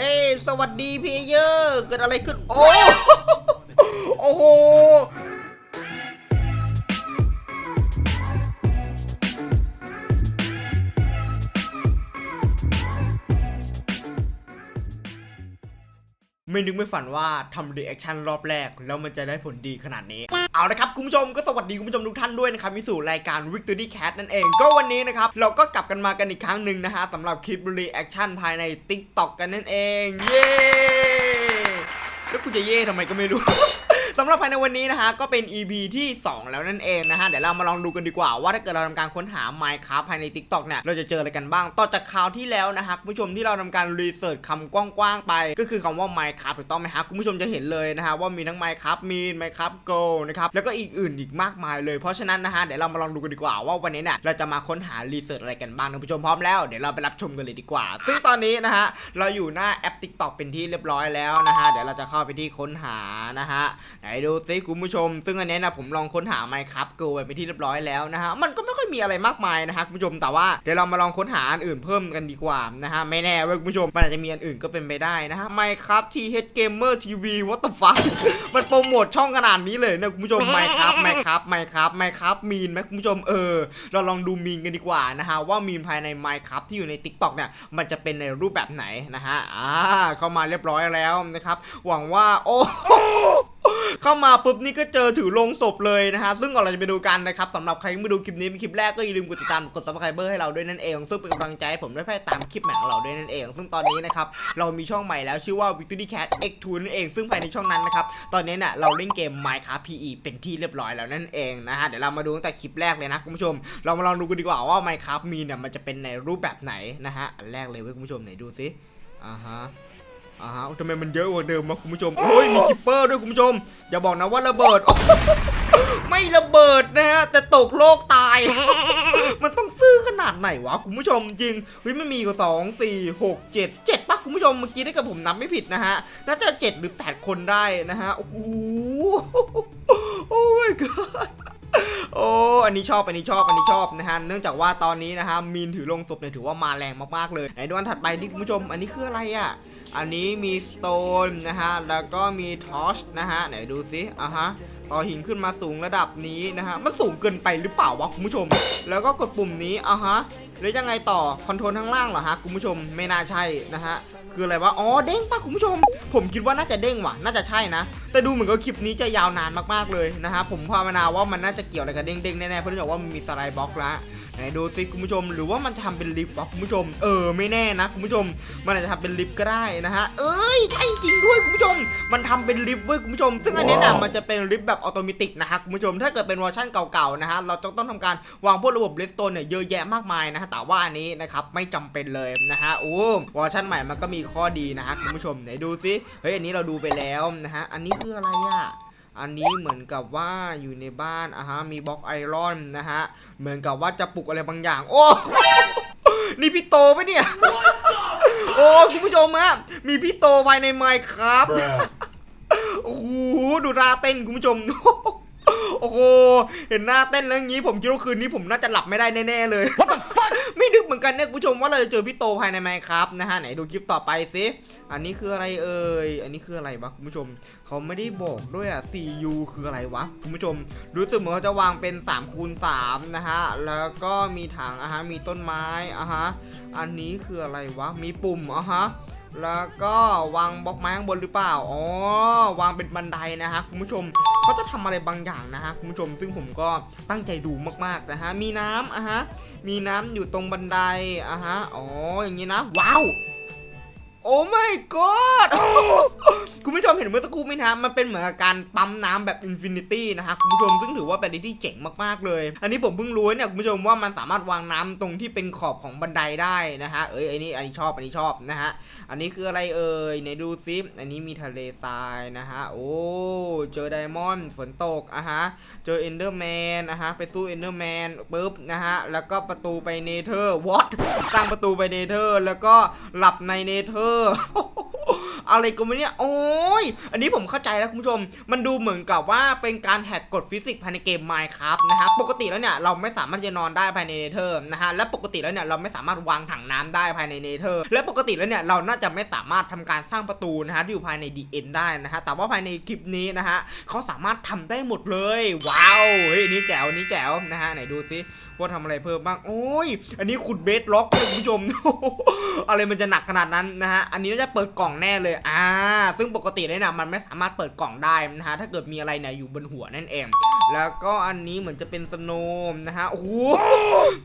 เฮ้สวัสดีเพลเยอร์เกิดอะไรขึ้น โอ้โอ้โห ไม่นึกไม่ฝันว่าทำรีแอคชั่นรอบแรก แล้วมันจะได้ผลดีขนาดนี้ เอาละครับคุณผู้ชมก็สวัสดีคุณผู้ชมทุกท่านด้วยนะครับมิสู่รายการ Victory Cat นั่นเอง ก็วันนี้นะครับ เราก็กลับกันมากันอีกครั้งหนึ่งนะฮะสำหรับคลิปรีแอคชั่นภายใน TikTok กันนั่นเอง เย้แล้วกูจะเย่ทำไมก็ไม่รู้ สำหรับภายในวันนี้นะฮะก็เป็น EP ที่ 2 แล้วนั่นเองนะฮะเดี๋ยวเรามาลองดูกันดีกว่า ว่าถ้าเกิดเราทำการค้นหา Minecraft ภายใน TikTok เนี่ยเราจะเจออะไรกันบ้าง ต่อจากคราวที่แล้วนะฮะคุณผู้ชมที่เราทำการรีเสิร์ชคำกว้างๆไป ก็คือคำว่า Minecraft ถูกต้องไหมฮะคุณผู้ชมจะเห็นเลยนะฮะว่ามีทั้ง Minecraft มี Minecraft Go นะครับแล้วก็อีกอื่นอีกมากมายเลยเพราะฉะนั้นนะฮะเดี๋ยวเรามาลองดูกันดีกว่าว่าวันนี้เนี่ยเราจะมาค้นหารีเสิร์ชอะไรกันบ้างท่านผู้ชมพร้อมแล้วเดี๋ยวเราไปรับชมกันเลยดีกว่า ซึ่งตอนนี้นะฮะเราอยู่หน้าแอป TikTok เป็นที่เรียบร้อยแล้วนะฮะเดี๋ยวเราจะเข้าไปที่ค้นหานะฮะดูซิคุณผู้ชม ซึ่งอันนี้นะผมลองค้นหา Minecraft Go ไปเป็นที่เรียบร้อยแล้วนะฮะ มันก็ไม่ค่อยมีอะไรมากมายนะฮะคุณผู้ชม แต่ว่าเดี๋ยวเรามาลองค้นหาอันอื่นเพิ่มกันดีกว่านะฮะ ไม่แน่เว้ยคุณผู้ชม มันอาจจะมีอันอื่นก็เป็นไปได้นะฮะ Minecraft TH Gamer TV What the fuck มันโปรโมทช่องขนาดนี้เลยนะคุณผู้ชม Minecraft Minecraft Minecraft Minecraft มีนไหมคุณผู้ชมเออ เราลองดูมีนกันดีกว่านะฮะว่ามีนภายใน Minecraft ที่อยู่ใน TikTok เนี่ยมันจะเป็นในรูปแบบไหนนะฮะอ่าเข้ามาเรียบร้อยแล้วนะครับหวังว่าโอ้เข้ามาปุ๊บนี่ก็เจอถือลงศพเลยนะฮะซึ่งก่อนเราจะไปดูกันนะครับสำหรับใครที่มาดูคลิปนี้เป็นคลิปแรกก็อย่าลืมกดติดตามกด subscribe ให้เราด้วยนั่นเอง ซึ่งเป็นกำลังใจให้ผมได้ไปตามคลิปใหม่ของเราด้วยนั่นเอง ซึ่งตอนนี้นะครับเรามีช่องใหม่แล้วชื่อว่า Victory Cat X2 นั่นเอง ซึ่งภายในช่องนั้นนะครับตอนนี้เนี่ยเราเล่นเกม Minecraft PE เป็นที่เรียบร้อยแล้วนั่นเองนะฮะเดี๋ยวเรามาดูตั้งแต่คลิปแรกเลยนะคุณผู้ชม เรามาลองดูกันดีกว่าว่า Minecraft มีเนี่ยมันจะเป็นในรูปแบบไหนนะฮะอันแรกเลยเว้ยคุณผู้ชมไหนดูซิอ่าฮะ อ่าฮะทำไมมันเยอะกว่าเดิมวะคุณผู้ชมโอ้ยมีคิปเปอร์ด้วยคุณผู้ชม อย่าบอกนะว่าระเบิด ไม่ระเบิดนะฮะแต่ตกโลกตาย มันต้องซื้อขนาดไหนวะคุณผู้ชมจริงเฮ้ยมันมีกว่าสองสี่หกเจ็ดเจ็ดปะคุณผู้ชมเมื่อกี้ถ้าเกิดผมนับไม่ผิดนะฮะน่าจะเจ็ดหรือแปดคนได้นะฮะโอ้โหโอ้ my god โอ้ อันนี้ชอบ อันนี้ชอบ อันนี้ชอบนะฮะ เนื่องจากว่าตอนนี้นะฮะ มีนถือลงศพเนี่ยถือว่ามาแรงมากๆเลยไหนดูอันถัดไปดิคุณผู้ชม อันนี้คืออะไรอะ อันนี้มีสโตนนะฮะ แล้วก็มีทอชนะฮะ ไหนดูสิอะฮะ ต่อหินขึ้นมาสูงระดับนี้นะฮะ มันสูงเกินไปหรือเปล่าวะคุณผู้ชม แล้วก็กดปุ่มนี้อะฮะแล้วยังไงต่อคอนโทรลข้างล่างเหรอฮะคุณผู้ชมไม่น่าใช่นะฮะคืออะไรวะอ๋อเด้งปะคุณผู้ชม ผมคิดว่าน่าจะเด้งว่ะน่าจะใช่นะ แต่ดูเหมือนกับคลิปนี้จะยาวนานมากๆเลยนะฮะผมภาวนาว่ามันน่าจะเกี่ยวอะไรกับเด้งๆแน่ๆเพราะเนื่องจากว่ามันมีสไลด์บล็อกละ ไหนดูสิคุณผู้ชม หรือว่ามันจะทำเป็นลิฟต์วะคุณผู้ชม เออไม่แน่นะคุณผู้ชม มันอาจจะทำเป็นลิฟต์ก็ได้นะฮะ เอ้ยใช่จริงด้วยคุณผู้ชม มันทำเป็นลิฟต์เว้ยคุณผู้ชม ซึ่งอันเนี้ยนะมันจะเป็นลิฟต์แบบอัตโนมัตินะฮะคุณผู้ชม ถ้าเกิดเป็นเวอร์ชันเก่าๆนะฮะ เราจะต้องทำการวางพวกระบบเลสโตนเนี่ยเยอะแยะมากมายนะฮะ แต่ว่าอันนี้นะครับไม่จำเป็นเลยนะฮะ โอ้เวอร์ชันใหม่มันก็มีข้อดีนะฮะคุณผู้ชม ไหนดูสิ เฮ้ยอันนี้เราดูไปแล้วนะฮะ อันนี้คืออะไรอะ อันนี้เหมือนกับว่าอยู่ในบ้านอะฮะมีบล็อกไอรอนนะฮะเหมือนกับว่าจะปลุกอะไรบางอย่าง โอ้นี่พี่โตปะเนี่ย โอ้คุณผู้ชมฮะมีพี่โตภายในไมค์ครับ Bruh. โอ้โหดูท่าเต้นคุณผู้ชม โอ้โห เห็นหน้าเต้นแล้วอย่างนี้ผมคิดว่าคืนนี้ผมน่าจะหลับไม่ได้แน่ๆเลย What the fuck ไม่นึกเหมือนกันเนี่ยคุณผู้ชมว่าเราจะเจอพี่โตภายในไมค์ครับนะฮะไหนดูคลิปต่อไปสิ อันนี้คืออะไรเอ่ย อันนี้คืออะไรวะคุณผู้ชม เขาไม่ได้บอกด้วยอะ CU คืออะไรวะคุณผู้ชม รู้สึกเหมือนเขาจะวางเป็น3คูณ3นะฮะ แล้วก็มีถังอะฮะ มีต้นไม้อะฮะ อันนี้คืออะไรวะ มีปุ่มอะฮะ แล้วก็วางบล็อกไม้ข้างบนหรือเปล่า อ๋อ วางเป็นบันไดนะฮะคุณผู้ชมเขาจะทำอะไรบางอย่างนะฮะคุณผู้ชม ซึ่งผมก็ตั้งใจดูมากๆนะฮะ มีน้ำอะฮะ มีน้ำอยู่ตรงบันไดอะฮะ อ๋อ อย่างนี้นะ ว้าว โอ้ my god คุณผู้ชมเห็น เมื่อสักครู่ไหมนะมันเป็นเหมือนกับการปั๊มน้ำแบบอินฟินิตี้นะฮะคุณผู้ชมซึ่งถือว่าเป็นอะไรที่เจ๋งมากๆเลย อันนี้ผมเพิ่งรู้เนี่ยคุณผู้ชมว่ามันสามารถวางน้ำตรงที่เป็นขอบของบันไดได้นะฮะเอ้ยอันนี้อันนี้ชอบอันนี้ชอบนะฮะอันนี้คืออะไรเอ่ยไหนดูซิอันนี้มีทะเลทรายนะฮะโอ้เจอไดมอนด์ฝนตกอะฮะเจอเอนเดอร์แมนนะฮะไปสู้เอนเดอร์แมนปุ๊บนะฮะแล้วก็ประตูไปเนเธอร์วอตสร้างประตูไปเนเธอร์แล้วก็หลับในเนเธอร์ อะไรก็ไม่เนี่ย โอ้ย อันนี้ผมเข้าใจแล้วคุณผู้ชม มันดูเหมือนกับว่าเป็นการแหกกฎฟิสิกส์ภายในเกม Minecraft นะฮะ ปกติแล้วเนี่ยเราไม่สามารถจะนอนได้ภายในเนเธอร์นะฮะ และปกติแล้วเนี่ยเราไม่สามารถวางถังน้ำได้ภายในเนเธอร์ และปกติแล้วเนี่ยเราน่าจะไม่สามารถทำการสร้างประตูนะฮะที่อยู่ภายใน DN ได้นะฮะ แต่ว่าภายในคลิปนี้นะฮะเขาสามารถทำได้หมดเลย ว้าว เฮ้ยนี่แจ๋วนี่แจ๋วนะฮะไหนดูซิว่าทำอะไรเพิ่มบ้าง โอ้ย อันนี้ขุดเบสล็อกคุณผู้ชม อะไรมันจะหนักขนาดนั้นนะฮะ อันนี้น่าจะเปิดกล่องแน่เลย อ่า ซึ่งปกติเลยนะมันไม่สามารถเปิดกล่องได้นะฮะ ถ้าเกิดมีอะไรเนี่ยอยู่บนหัวนั่นเอง แล้วก็อันนี้เหมือนจะเป็นสโนมนะฮะ โอ้โห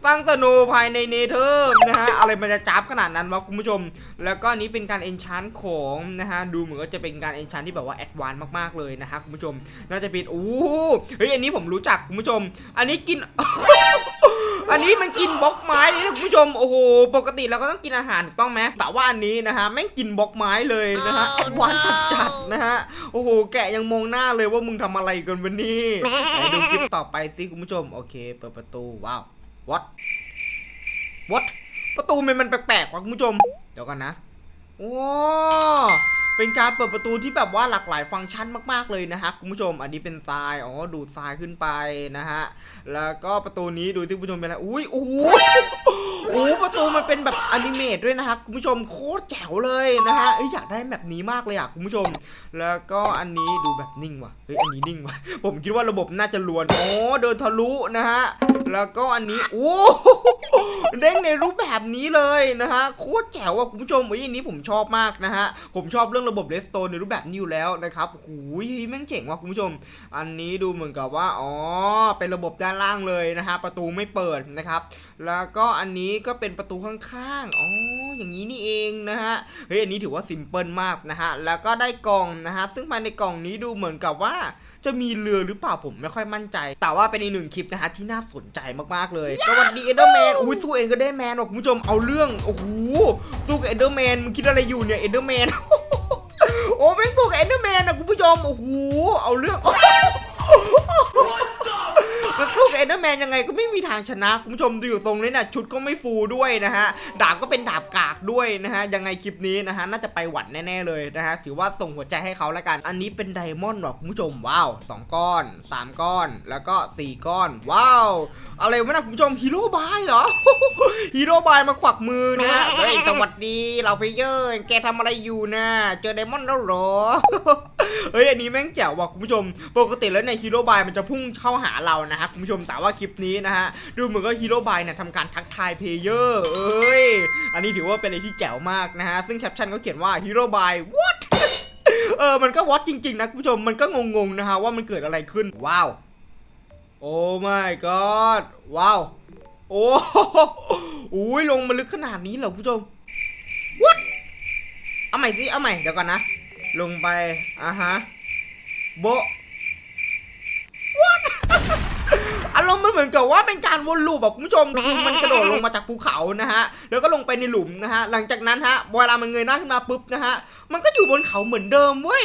ตั้งสโนว์ภายในเนเธอร์นะฮะ อะไรมันจะจับขนาดนั้นวะคุณผู้ชม แล้วก็อันนี้เป็นการเอนชานของนะฮะ ดูเหมือนว่าจะเป็นการเอนชานที่แบบว่าแอดวานซ์มากๆเลยนะฮะคุณผู้ชม น่าจะเป็น โอ้เฮ้ย อันนี้ผมรู้จักคุณผู้ชม อันนี้กิน อันนี้มันกินบล็อกไม้เลยนะคุณผู้ชมโอ้โหปกติเราก็ต้องกินอาหารถูกต้องไหมแต่ว่าอันนี้นะฮะแม่งกินบล็อกไม้เลยนะฮะแอดวานซ์จัดๆนะฮะโอ้โหแกะยังมองหน้าเลยว่ามึงทำอะไรกันวันนี้ไหนดูคลิปต่อไปสิคุณผู้ชมโอเค เปิดประตูว้าว what what ประตูมันมันแปลกๆว่ะคุณผู้ชมเดี๋ยวกันนะโอ้ เป็นการเปิดประตูที่แบบว่าหลากหลายฟังก์ชันมากๆเลยนะฮะคุณผู้ชม อันนี้เป็นทรายอ๋อดูดทรายขึ้นไปนะฮะแล้วก็ประตูนี้ดูที่คุณผู้ชมเป็นอะไรอุ้ยโอ้โหโอ้โหประตูมันเป็นแบบอนิเมตด้วยนะครับคุณผู้ชมโคตรแจ๋วเลยนะฮะอยอยากได้แบบนี้มากเลยอะคุณผู้ชม แล้วก็อันนี้ดูแบบนิ่งว่ะเฮ้ยอันนี้นิ่งว่ะผมคิดว่าระบบน่าจะลวนโอ้เดินทะลุนะฮะแล้วก็อันนี้โอ้ เด้งในรูปแบบนี้เลยนะฮะโคตรแจ๋วอะคุณผู้ชมเฮ้ยอันนี้ผมชอบมากนะฮะผมชอบเรื่องระบบเลสโตนในรูปแบบนี้อยู่แล้วนะครับโอ้โหแม่งเจ๋งว่ะคุณผู้ชม อันนี้ดูเหมือนกับว่าอ๋อเป็นระบบด้านล่างเลยนะฮะประตูไม่เปิดนะครับ แล้วก็อันนี้ก็เป็นประตูข้างๆอ๋ออย่างนี้นี่เองนะฮะเฮ้ยอันนี้ถือว่าซิมเพิลมากนะฮะแล้วก็ได้กล่องนะฮะซึ่งภายในกล่องนี้ดูเหมือนกับว่า จะมีเรือหรือเปล่าผมไม่ค่อยมั่นใจ แต่ว่าเป็นอีกหนึ่งคลิปนะฮะที่น่าสนใจมากๆเลยสวัสดีเอเดอร์แมนอุ้ยสู้เอ็นก็ได้แมนหรอกคุณผู้ชมเอาเรื่องโอ้โหสู้กับเอเดอร์แมนมึงคิดอะไรอยู่เนี่ยเอเดอร์แมนโอ้ไม่สู้กับเอเดอร์แมนนะคุณผู้ชมโอ้โหเอาเรื่องมันสู้ เอนเดอร์แมนยังไงก็ไม่มีทางชนะ คุณผู้ชมดูอยู่ทรงนี้นะชุดก็ไม่ฟูด้วยนะฮะ ดาบก็เป็นดาบกากด้วยนะฮะ ยังไงคลิปนี้นะฮะ น่าจะไปหวัดแน่ๆเลยนะฮะ ถือว่าส่งหัวใจให้เขาแล้วกัน อันนี้เป็นไดมอนด์หรอคุณผู้ชม ว้าว 2 ก้อน 3 ก้อน แล้วก็ 4 ก้อน ว้าว อะไรวะนะคุณผู้ชมฮีโร่บายเหรอฮีโร่บายมาขวักมือนะฮะเฮ้ยสวัสดีเราไปเยอะแกทำอะไรอยู่นะเจอไดมอนด์แล้วหรอเฮ้ยอันนี้แม่งแจ๋วว่ะคุณผู้ชม ปกติแล้วในฮีโร่บายมันจะพุ่งเข้าหาเรานะฮะคุณผู้ชมแต่ว่าคลิปนี้นะฮะ ดูเหมือนก็ฮีโร่บายเนี่ยทำการทักทายเพลเยอร์เอ้ย อันนี้ถือว่าเป็นอะไรที่แจ๋วมากนะฮะ ซึ่งแคปชั่นเขาเขียนว่าฮีโร่บาย what เออ มันก็วอตจริง ๆ นะคุณผู้ชม มันก็งงๆนะฮะว่ามันเกิดอะไรขึ้น ว้าว โอ้ my god ว้าว โอ้โหอุ้ยลงมาลึกขนาดนี้เหรอคุณผู้ชม what เอาใหม่สิ เอาใหม่ เดี๋ยวก่อนนะ ลงไป อะฮะ โบ What มณ์มันเหมือนกับว่าเป็นการวนลูปแบบคุณผู้ชมคือมันกระโดดลงมาจากภูเขานะฮะแล้วก็ลงไปในหลุมนะฮะหลังจากนั้นฮะเวลามันเงยหน้าขึ้นมาปุ๊บนะฮะมันก็อยู่บนเขาเหมือนเดิมเว้ย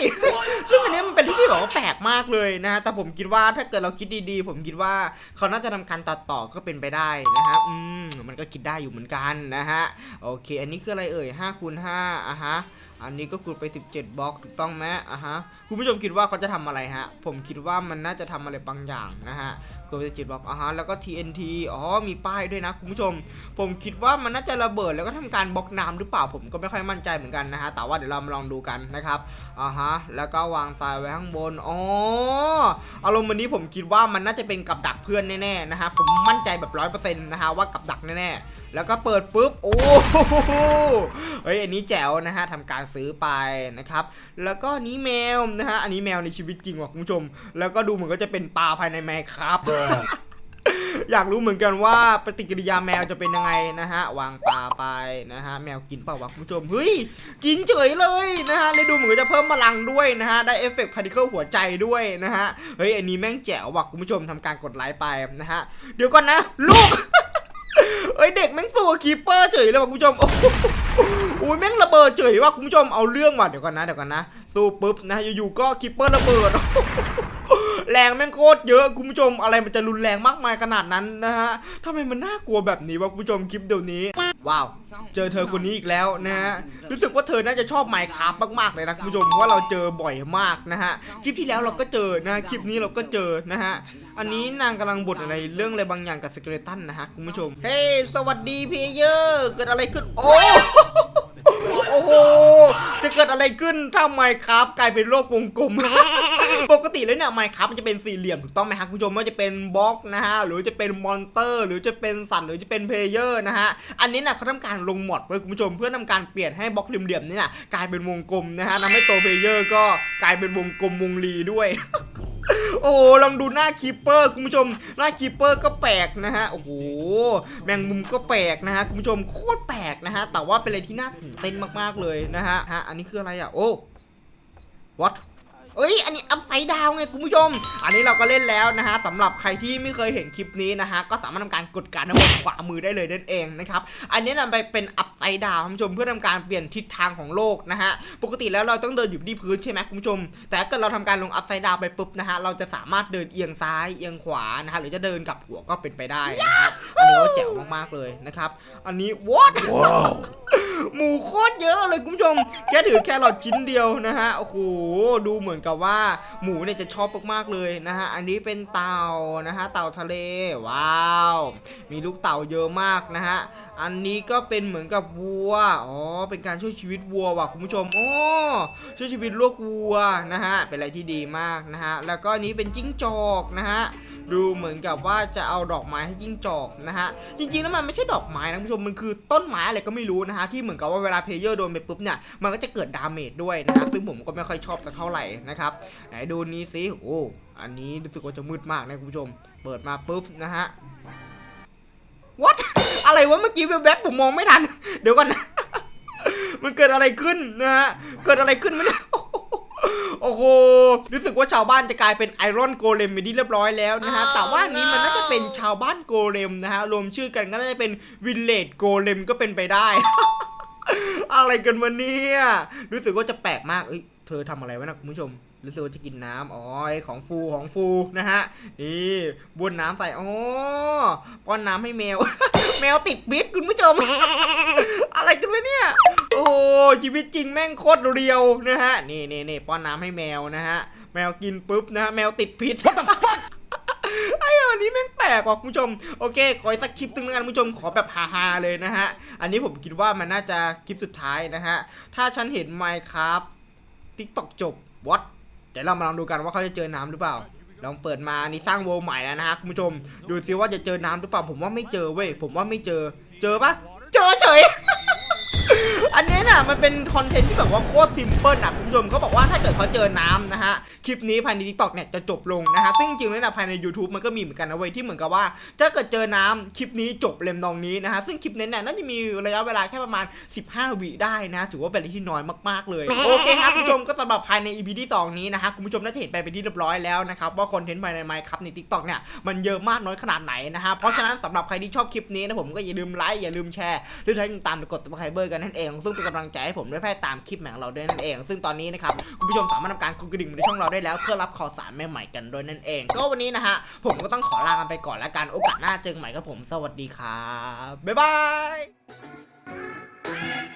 ซึ่งอันนี้มันเป็นที่ที่แบบว่าแปลกมากเลยนะฮะแต่ผมคิดว่าถ้าเกิดเราคิดดีๆ ผมคิดว่าเขาน่าจะทำการตัดต่อก็เป็นไปได้นะฮะอืมมันก็คิดได้อยู่เหมือนกันนะฮะโอเค อันนี้คืออะไรเอ่ย5คูณ5อะฮะ อันนี้ก็คูณไป 17บล็อกถูกต้องไหมอะฮะคุณผู้ชมคิดว่าเขาจะทำอะไรฮะ ผมคิดว่ามันน่าจะทำอะไรบางอย่างนะฮะคูณไป17บล็อกอะฮะแล้วก็ TNT อ๋อมีป้ายด้วยนะคุณผู้ชม ผมคิดว่ามันน่าจะระเบิดแล้วก็ทำการบล็อกน้ำหรือเปล่าผมก็ไม่ค่อยมั่นใจเหมือนกันนะฮะแต่ว่าเดี๋ยวเรามาลองดูกันนะครับอ่าฮะแล้วก็วางทรายไว้ข้างบนอ๋ออารมณ์วันนี้ผมคิดว่ามันน่าจะเป็นกับดักเพื่อนแน่ๆนะฮะผมมั่นใจแบบร้อยเปอร์เซ็นต์นะฮะว่ากับดักแน่ๆ แล้วก็เปิดปุ๊บโอ้โหเฮ้ยอันนี้แจ๋วนะฮะทำการซื้อไปนะครับ แล้วก็นี้แมวนะฮะอันนี้แมวในชีวิตจริงว่ะคุณผู้ชม แล้วก็ดูเหมือนก็จะเป็นปลาภายในแมวครับอยากรู้เหมือนกันว่าปฏิกิริยาแมวจะเป็นยังไงนะฮะ วางปลาไปนะฮะ แมวกินเปล่าวะคุณผู้ชมเฮ้ย กินเฉยเลยนะฮะเลยดูเหมือนจะเพิ่มพลังด้วยนะฮะ ได้เอฟเฟกต์พาร์ติเคิลหัวใจด้วยนะฮะ เฮ้ย อันนี้แม่งแจ๋วว่ะคุณผู้ชมทำการกดไลค์ไปนะฮะ เดี๋ยวก่อนนะ ลูก เอ้ยเด็กแม่งสู้กับคีปเปอร์เฉยเลยว่ะคุณผู้ชมโอ้โหอุ้ยแม่งระเบิดเฉยว่ะคุณผู้ชมเอาเรื่องว่ะเดี๋ยวก่อนนะเดี๋ยวก่อนนะสู้ปุ๊บนะอยู่ๆก็คีปเปอร์ระเบิด แรงแม่งโคตรเยอะคุณผู้ชมอะไรมันจะรุนแรงมากมายขนาดนั้นนะฮะทำไมมันน่ากลัวแบบนี้วะคุณผู้ชมคลิปเดี๋ยวนี้ ว้าว เจอเธอคนนี้อีกแล้วนะฮะรู้สึกว่าเธอน่าจะชอบไมค์ครับมากๆเลยนะคุณผู้ชมเพราะว่าเราเจอบ่อยมากนะฮะคลิปที่แล้วเราก็เจอนะคลิปนี้เราก็เจอนะฮะอันนี้นางกำลังบ่นอะไรเรื่องอะไรบางอย่างกับสเกเลตันนะฮะคุณผู้ชมเฮ้สวัสดีเพเยอร์เกิดอะไรขึ้นโอ้ ห จะเกิดอะไรขึ้นถ้าไมค์ครับกลายเป็นโลกวงกลม ปกติแล้วเนี่ยไมค์ครับมันจะเป็นสี่เหลี่ยมถูกต้องไหมครับคุณผู้ชมว่าจะเป็นบล็อกนะฮะหรือจะเป็นมอนเตอร์ หรือจะเป็นสัตว์หรือจะเป็นเพลเยอร์นะฮะอันนี้นะเขาทำการลงมอดไว้คุณผู้ชมเพื่อทำการเปลี่ยนให้บล็อกเหลี่ยมๆนี่นะกลายเป็นวงกลมนะฮะทำให้ตัวเพลเยอร์ก็กลายเป็นวงกลมวงรีด้วย โอ้ลองดูหน้าคีปเปอร์คุณผู้ชม หน้าคีปเปอร์ก็แปลกนะฮะโอ้โหแมงมุมก็แปลกนะฮะคุณผู้ชมโคตรแปลกนะฮะแต่ว่าเป็นอะไรที่น่าตื่นเต้นมากๆเลยนะฮะฮะอันนี้คืออะไรอะโอ้ what เอ้ย อันนี้อัพไซด์ดาวไงคุณผู้ชม อันนี้เราก็เล่นแล้วนะฮะสำหรับใครที่ไม่เคยเห็นคลิปนี้นะฮะก็สามารถทำการกดการทั้งหมดขวามือได้เลยนั่นเองนะครับ อันนี้นำไปเป็นอัพไซด์ดาวคุณผู้ชมเพื่อทำการเปลี่ยนทิศทางของโลกนะฮะ ปกติแล้วเราต้องเดินอยู่ที่พื้นใช่ไหมคุณผู้ชม แต่ถ้าเกิดเราทำการลงอัพไซด์ดาวไปปุ๊บนะฮะเราจะสามารถเดินเอียงซ้ายเอียงขวานะฮะหรือจะเดินกลับหัวก็เป็นไปได้นะครับอันนี้ก็แจ๋วมากๆเลยนะครับ อันนี้ what หมูโคตรเยอะเลยคุณผู้ชม แค่ถือแค่หลอดชิ้นเดียวนะฮะ โอ้โห ดูเหมือนกับว่าหมูเนี่ยจะชอบมากๆเลยนะฮะ อันนี้เป็นเต่านะฮะ เต่าทะเล ว้าว มีลูกเต่าเยอะมากนะฮะ อันนี้ก็เป็นเหมือนกับวัว อ๋อ เป็นการช่วยชีวิตวัวว่ะคุณผู้ชม โอ้ช่วยชีวิตลูกวัวนะฮะ เป็นอะไรที่ดีมากนะฮะ แล้วก็อันนี้เป็นจิ้งจอกนะฮะ ดูเหมือนกับว่าจะเอาดอกไม้ให้จิ้งจอกนะฮะ จริงๆแล้วมันไม่ใช่ดอกไม้นะคุณผู้ชม มันคือต้นไม้อะไรก็ไม่รู้นะฮะ ที่เหมือนกับว่าเวลาเพลเยอร์โดนไปปุ๊บเนี่ย มันก็จะเกิดดาเมจด้วยนะฮะซึ่งผมก็ไม่ค่อยชอบสักเท่าไหร่นะครับ ไหนดูนี้สิ โอ้ อันนี้รู้สึกว่าจะมืดมากนะคุณผู้ชม เปิดมาปุ๊บนะฮะ what อะไรวะเมื่อกี้แวบๆผมมองไม่ทัน เดี๋ยวก่อนนะ มันเกิดอะไรขึ้นนะฮะ เกิดอะไรขึ้นมัน โอ้โห รู้สึกว่าชาวบ้านจะกลายเป็นไอรอนโกเลมไปที่เรียบร้อยแล้วนะฮะ แต่ว่าอันนี้มันน่าจะเป็นชาวบ้านโกเลมนะฮะ รวมชื่อกันก็น่าจะเป็นวิลเลจโกเลมก็เป็นไปได้ อะไรกันวะเนี่ย รู้สึกว่าจะแปลกมาก เอ้ย เธอทำอะไรวะนะคุณผู้ชม รู้สึกว่าจะกินน้ำอ๋อของฟูของฟูนะฮะ นี่บวนน้ำใส่อ๋อป้อนน้ำให้แมว แมวติดบิดคุณผู้ชม อะไรกันวะเนี่ย โอ้ชีวิตจริงแม่งโคตรเรียวนะฮะ นี่นี่นี่ป้อนน้ำให้แมวนะฮะ แมวกินปุ๊บนะฮะ แมวติดพิษ What the fuck ไอ้อันนี้แม่งแปลกว่ะคุณผู้ชม โอเค ขอสักคลิปตึงแล้วกันคุณผู้ชมขอแบบฮาๆเลยนะฮะ อันนี้ผมคิดว่ามันน่าจะคลิปสุดท้ายนะฮะ ถ้าฉันเห็นไมค์ครับทิกตอกจบ what ดี๋ยวเรามาลองดูกันว่าเขาจะเจอน้ำหรือเปล่า ลองเปิดมานี่สร้างโวลใหม่แล้วนะฮะคุณผู้ชม ดูซิว่าจะเจอน้ำหรือเปล่า ผมว่าไม่เจอเว้ย ผมว่าไม่เจอ เจอปะเจอเฉย อันนี้น่ะมันเป็นคอนเทนต์ที่แบบว่าโคตรซิมเพิลนะคุณผู้ชมเขาบอกว่าถ้าเกิดเขาเจอน้ำนะฮะคลิปนี้ภายใน TikTok เนี่ยจะจบลงนะฮะซึ่งจริงๆแล้วนะภายใน YouTube มันก็มีเหมือนกันนะเว้ยที่เหมือนกับว่าถ้าเกิดเจอน้ำคลิปนี้จบเลมนองนี้นะฮะซึ่งคลิปนี้เนี่ยน่าจะมีระยะเวลาแค่ประมาณ 15 วิได้นะ ถือว่าเป็นอะไรที่น้อยมากๆเลยโอเคครับคุณผู้ชมก็สำหรับภายใน EP ที่ 2 นี้นะฮะคุณผู้ชมน่าจะเห็นไปเป็นที่เรียบร้อยแล้วนะครับว่าคอนเทนต์ภายในไมค์ครับใน TikTok เนี่ยมันเยอะมากน้อยขนาดไหนนะฮะเพราะฉะนั้นสำหรับใครที่ชอบคลิปนี้นะผมก็อย่าลืมไลค์อย่าลืมแชร์หรือถ้ายังตามกดติดตามกันนั่นเอง ซึ่งเป็นกำลังใจให้ผมด้วยแพร่ตามคลิปแหมงเราด้วยนั่นเอง ซึ่งตอนนี้นะครับคุณผู้ชมสามารถทำการกดกระดิ่งในช่องเราได้แล้วเพื่อรับข่าวสารใหม่ๆกันด้วยนั่นเอง ก็วันนี้นะฮะผมก็ต้องขอลากันไปก่อนแล้วกันโอกาสหน้าเจอกันใหม่กับผมสวัสดีครับบ๊ายบาย